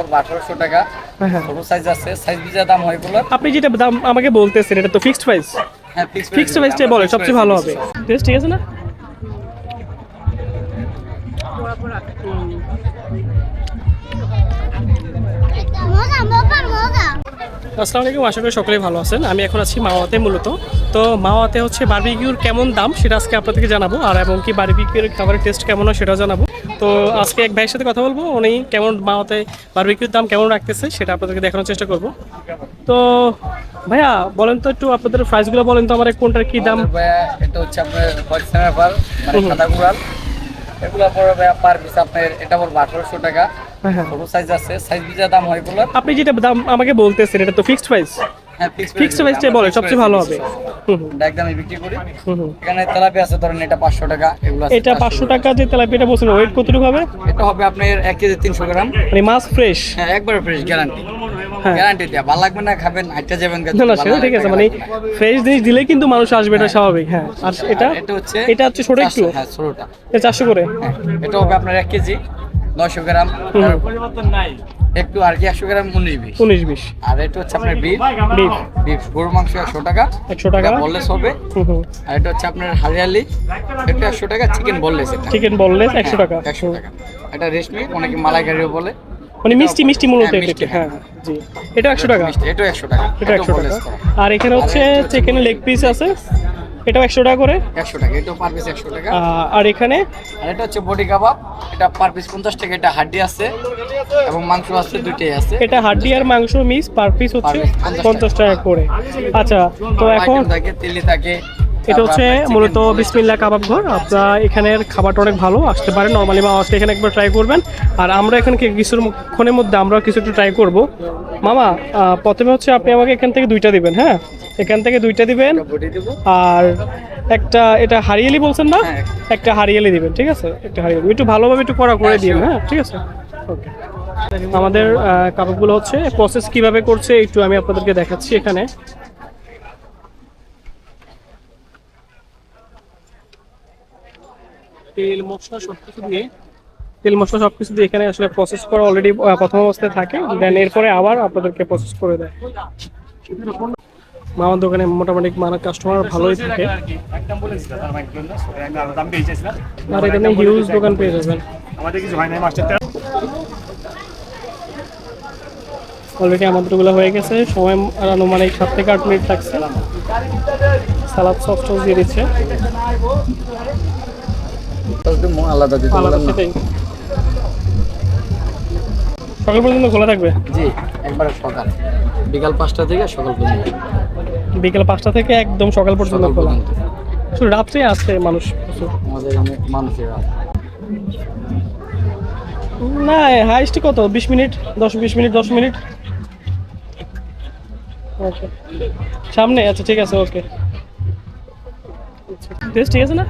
পড়বে আঠারোশো টাকা। হ্যাঁ হ্যাঁ। ছোট সাইজ আছে। সাইজ বিজা দাম হয় আপনি যেটা দাম আমাকে বলতেছেন এটা তো ফিক্সড প্রাইস হ্যাঁ ফিক্সড প্রাইসটাই বলে সবচেয়ে ভালো হবে। টেস্ট ঠিক আছে না? আসসালামু আলাইকুম আশা করি সকলেই ভালো আছেন। আমি এখন আছি মাওয়াতে মূলত। তো মাওয়াতে হচ্ছে বারবিকিউর কেমন দাম সেটা আজকে আপনাদেরকে জানাব আর এবং কি বারবিকিউর খাবারের টেস্ট কেমন হয় সেটাও জানাব। তো আজকে এক ভাইয়ের সাথে কথা বলব। উনি কেমন মাওয়াতে বারবিকিউর দাম কেমন রাখতেছে সেটা আপনাদেরকে দেখানোর চেষ্টা করব। তো ভাইয়া বলেন তো একটু আপনাদের প্রাইসগুলো বলেন তো আমার কোনটার কি দাম? এটা হচ্ছে আপনার পাকিস্তানের পার মানে সাদা গুড়াল। এগুলো পড়বে ভাইয়া পার পিস আপনার এটা পড়বে আঠারোশো টাকা। হ্যাঁ হ্যাঁ। সাইজ আছে সাইজ বিজা দাম হয় আপনি যেটা দাম আমাকে বলতেছেন এটা তো ফিক্সড প্রাইস হ্যাঁ ফিক্সড প্রাইসটাই বলে সবচেয়ে ভালো হবে। এটা বিক্রি করি। এখানে তেলাপি আছে ধরেন এটা পাঁচশো টাকা এগুলো এটা পাঁচশো টাকা যে তেলাপিয়াটা বলছেন ওয়েট কতটুকু হবে? এটা হবে আপনার এক কেজি তিনশো গ্রাম। মানে মাছ ফ্রেশ হ্যাঁ একবারে ফ্রেশ গ্যারান্টি হ্যাঁ। গ্যারান্টি দেওয়া ভালো লাগবে না খাবেন হাইটটা যাবেন না না সেটা ঠিক আছে মানে ফ্রেশ জিনিস দিলেই কিন্তু মানুষ আসবে এটা স্বাভাবিক হ্যাঁ। আর এটা? এটা হচ্ছে এটা হচ্ছে ছোট একটু? হ্যাঁ ছোটটা। এটা চারশো করে? হ্যাঁ এটা হবে আপনার এক কেজি নয়শো গ্রাম। হুম। আর একটু আর কি একশো গ্রাম উনিশ বিশ। উনিশ বিশ। আর এটা হচ্ছে আপনার বিফ। বিফ। বিফ। গরু মাংস একশো টাকা। একশো টাকা? বললেস হবে। আর এটা হচ্ছে আপনার হারিয়ালি এটা একশো টাকা চিকেন বললেস চিকেন বললেস একশো টাকা। একশো টাকা। এটা রেশমি অনেকে মালাইকারিও বলে। মানে মিষ্টি মিষ্টি মূলত হ্যাঁ, এটা মিষ্টি, হ্যাঁ জি। এটা একশো টাকা? এটাও একশো টাকা। এটা একশো টাকা। আর এখানে হচ্ছে চিকেনের লেগ পিস আছে। এটাও একশো টাকা করে? একশো টাকা এটাও পার পিস একশো টাকা। আর এখানে? আর এটা হচ্ছে বডি কাবাব। এটা পার পিস পঞ্চাশ টাকা। এটা হাড্ডি আছে। এবং মাংস আছে দুইটাই আছে। এটা হাড্ডি আর মাংস মিক্স পার পিস হচ্ছে 50 পঞ্চাশ টাকা করে। আচ্ছা তো এখন থাকে তেলি থাকে। এটা হচ্ছে মূলত বিসমিল্লা কাবাব ঘর। আপনারা এখানের খাবারটা অনেক ভালো আসতে পারেন। নর্মালি বা আসলে এখানে একবার ট্রাই করবেন। আর আমরা এখানে কিছুক্ষণের মধ্যে আমরা কিছু একটু ট্রাই করব। মামা প্রথমে হচ্ছে আপনি আমাকে এখান থেকে দুইটা দিবেন হ্যাঁ? এখান থেকে দুইটা দিবেন। আর একটা এটা হারিয়ালি বলছেন না? হ্যাঁ। একটা হারিয়ালি দিবেন ঠিক আছে? একটা হারিয়ালি একটু ভালোভাবে একটু করা করে হ্যাঁ, দিন হ্যাঁ? ঠিক আছে? ওকে আমাদের কাবাবগুলো হচ্ছে প্রসেস কীভাবে করছে একটু আমি আপনাদেরকে দেখাচ্ছি এখানে। তেল মশলা সব কিছু দিয়ে তেল মশলা সব কিছু দিয়ে এখানে আসলে প্রসেস করা অলরেডি প্রথম অবস্থায় থাকে। দেন এরপরে আবার আপনাদেরকে প্রসেস করে দেয়। মামার দোকানে মোটামুটি মানে কাস্টমার ভালোই থাকে। আর এখানে হিউজ দোকান পেয়ে যাবেন। আমাদের কিছু হয় নাই মাস্টার অলরেডি আমাদেরগুলো হয়ে গেছে। সময় আর আনুমানিক সাত থেকে আট মিনিট লাগছে। সালাদ সস টস দিয়ে দিচ্ছে। আলাদা দিতে আলাদা সেটাই। সকাল পর্যন্ত খোলা থাকবে? জি একবারে সকাল। বিকাল পাঁচটা থেকে সকাল পর্যন্ত। বিকাল পাঁচটা থেকে একদম সকাল পর্যন্ত খোলা। শুধু রাত্রে আসছে মানুষ আমাদের অনেক মানুষের। না হাইস্ট কত? বিশ মিনিট, দশ, বিশ মিনিট, দশ মিনিট? ওকে সামনে আচ্ছা ঠিক আছে ওকে টেস্ট ঠিক আছে না?